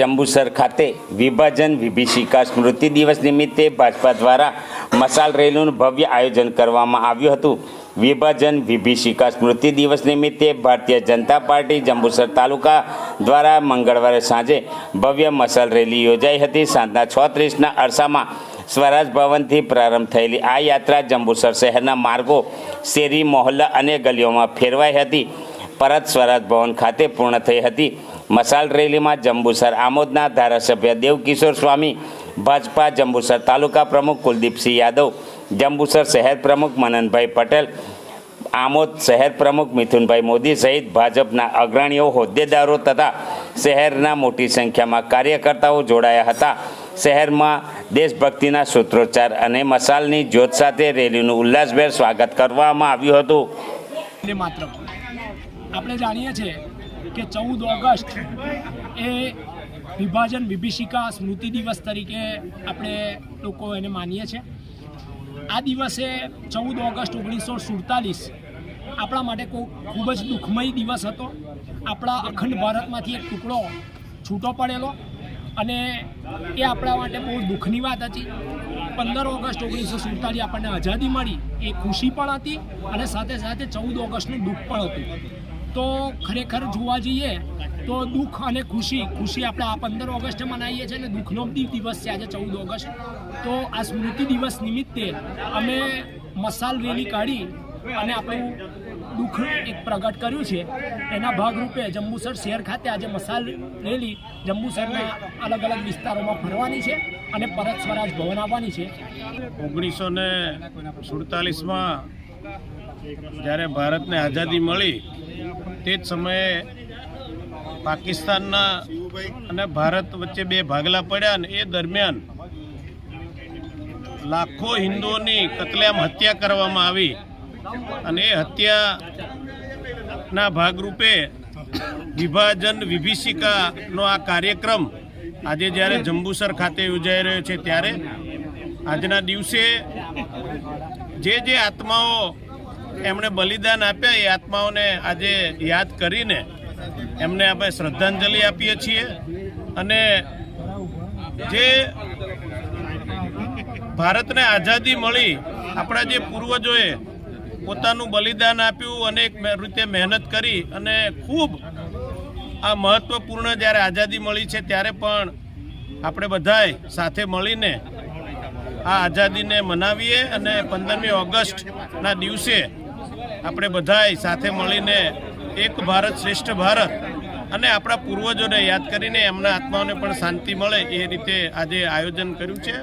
જંબુસર ખાતે વિભાજન વિભીષિકા સ્મૃતિ દિવસ નિમિત્તે ભાજપા દ્વારા મસાલ રેલીનું ભવ્ય આયોજન કરવામાં આવ્યું હતું. વિભાજન વિભીષિકા સ્મૃતિ દિવસ નિમિત્તે ભારતીય જનતા પાર્ટી જંબુસર તાલુકા દ્વારા મંગળવારે સાંજે ભવ્ય મસાલ રેલી યોજાઈ હતી. સાંજના છ ત્રીસના અરસામાં સ્વરાજ ભવનથી પ્રારંભ થયેલી આ યાત્રા જંબુસર શહેરના માર્ગો, શેરી, મોહલ્લા અને ગલીઓમાં ફેરવાઈ હતી. પરત સ્વરાજ ભવન ખાતે પૂર્ણ થઈ હતી. મસાલ રેલીમાં જંબુસર આમોદના ધારાસભ્ય દેવકિશોર સ્વામી, ભાજપા જંબુસર તાલુકા પ્રમુખ કુલદીપસિંહ યાદવ, જંબુસર શહેર પ્રમુખ મનનભાઈ પટેલ, આમોદ શહેર પ્રમુખ મિથુનભાઈ મોદી સહિત ભાજપના અગ્રણીઓ હોદ્દેદારો તથા શહેરના મોટી સંખ્યામાં કાર્યકર્તાઓ જોડાયા હતા. શહેરમાં દેશભક્તિના સૂત્રોચ્ચાર અને મસાલની જ્યોત સાથે રેલીનું ઉલ્લાસભેર સ્વાગત કરવામાં આવ્યું હતું. માત્ર. આપણે જાણીએ છીએ કે ચૌદ ઓગસ્ટ એ વિભાજન વિભીષિકા સ્મૃતિ દિવસ તરીકે આપણે લોકો એને માનીએ છીએ. આ દિવસે ચૌદ ઓગસ્ટ ઓગણીસો સુડતાલીસ આપણા માટે ખૂબ જ દુઃખમય દિવસ હતો. આપણા અખંડ ભારતમાંથી એક ટુકડો છૂટો પડેલો અને એ આપણા માટે બહુ દુઃખની વાત હતી. પંદર ઓગસ્ટ ઓગણીસો સુડતાલીસ આપણને આઝાદી મળી, એ ખુશી પણ હતી અને સાથે સાથે ચૌદ ઓગસ્ટનું દુઃખ પણ હતું. તો ખરેખર જોવા જઈએ તો દુઃખ અને ખુશી ખુશી આપણે આ પંદર ઓગસ્ટે મનાવીએ છીએ અને દુઃખનો દિવસ છે આજે ચૌદ ઓગસ્ટ. તો આ સ્મૃતિ દિવસ નિમિત્તે અમે મસાલ રેલી કાઢી અને આપણું દુઃખ એક પ્રગટ કર્યું છે. એના ભાગરૂપે જંબુસર શહેર ખાતે આજે મસાલ રેલી જંબુસરના અલગ અલગ વિસ્તારોમાં ફરવાની છે અને પરત સ્વરાજ ભવન આવવાની છે. ઓગણીસો ને સુડતાલીસમાં જ્યારે ભારતને આઝાદી મળી તે જ સમયે પાકિસ્તાનના અને ભારત વચ્ચે બે ભાગલા પડ્યા અને એ દરમિયાન લાખો હિન્દુઓની કતલેઆમ હત્યા કરવામાં આવી અને એ હત્યાના ભાગરૂપે વિભાજન વિભીષિકાનો આ કાર્યક્રમ આજે જ્યારે જંબુસર ખાતે યોજાઈ રહ્યો છે ત્યારે આજના દિવસે જે જે આત્માઓ એમણે બલિદાન આપ્યા એ આત્માઓને આજે યાદ કરીને એમને આપણે શ્રદ્ધાંજલિ આપીએ છીએ. અને જે ભારતને આઝાદી મળી, આપણા જે પૂર્વજોએ પોતાનું બલિદાન આપ્યું અનેક એક રીતે મહેનત કરી અને ખૂબ આ મહત્વપૂર્ણ જ્યારે આઝાદી મળી છે, ત્યારે પણ આપણે બધાએ સાથે મળીને આ આઝાદીને મનાવીએ અને પંદરમી ઓગસ્ટના દિવસે આપણે બધાએ સાથે મળીને એક ભારત શ્રેષ્ઠ ભારત અને આપણા પૂર્વજોને યાદ કરીને એમના આત્માઓને પણ શાંતિ મળે એ રીતે આજે આયોજન કર્યું છે.